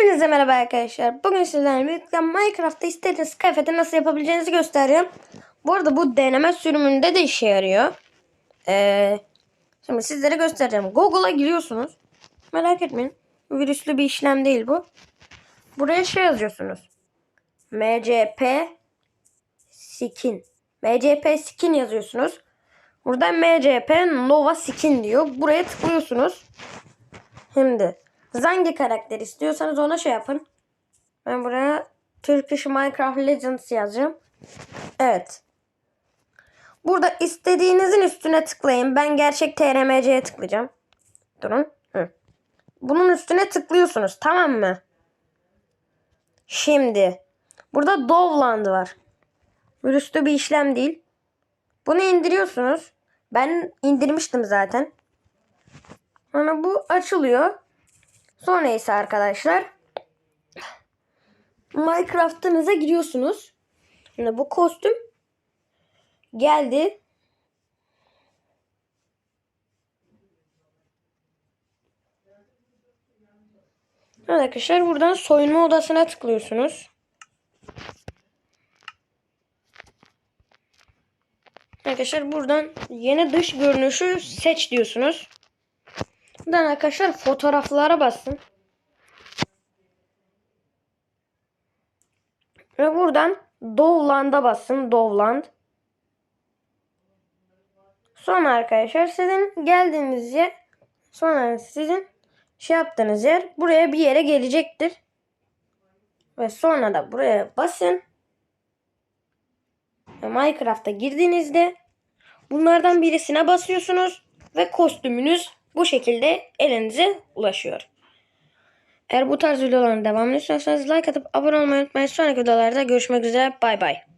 Hepinize merhaba arkadaşlar. Bugün sizlerle birlikte Minecraft'ta istediğiniz kıyafeti nasıl yapabileceğinizi göstereceğim. Bu arada bu deneme sürümünde de işe yarıyor. Ee, şimdi sizlere göstereceğim. Google'a giriyorsunuz. Merak etmeyin. Virüslü bir işlem değil bu. Buraya şey yazıyorsunuz. MCP skin. MCP skin yazıyorsunuz. Burada MCP Nova skin diyor. Buraya tıklıyorsunuz. Şimdi hangi karakter istiyorsanız ona şey yapın. Ben buraya Turkish Minecraft Legends yazacağım. Evet. Burada istediğinizin üstüne tıklayın. Ben gerçek TRMC'ye tıklayacağım. Durun. Hı. Bunun üstüne tıklıyorsunuz. Tamam mı? Şimdi. Burada Dovland var. Virüslü bir işlem değil. Bunu indiriyorsunuz. Ben indirmiştim zaten. Sonra bu açılıyor. Sonra ise arkadaşlar Minecraft'ınıza giriyorsunuz. Şimdi bu kostüm geldi. Arkadaşlar buradan soyunma odasına tıklıyorsunuz. Arkadaşlar buradan yeni dış görünüşü seç diyorsunuz. Buradan arkadaşlar fotoğraflara basın. Ve buradan Dovland'a basın. Dovland. Sonra arkadaşlar sizin geldiğiniz yer sonra sizin şey yaptığınız yer buraya bir yere gelecektir. Ve sonra da buraya basın. Ve Minecraft'a girdiğinizde bunlardan birisine basıyorsunuz ve kostümünüz bu şekilde elinize ulaşıyor. Eğer bu tarz videoların devamını istiyorsanız like atıp abone olmayı unutmayın. Sonraki videolarda görüşmek üzere. Bay bay.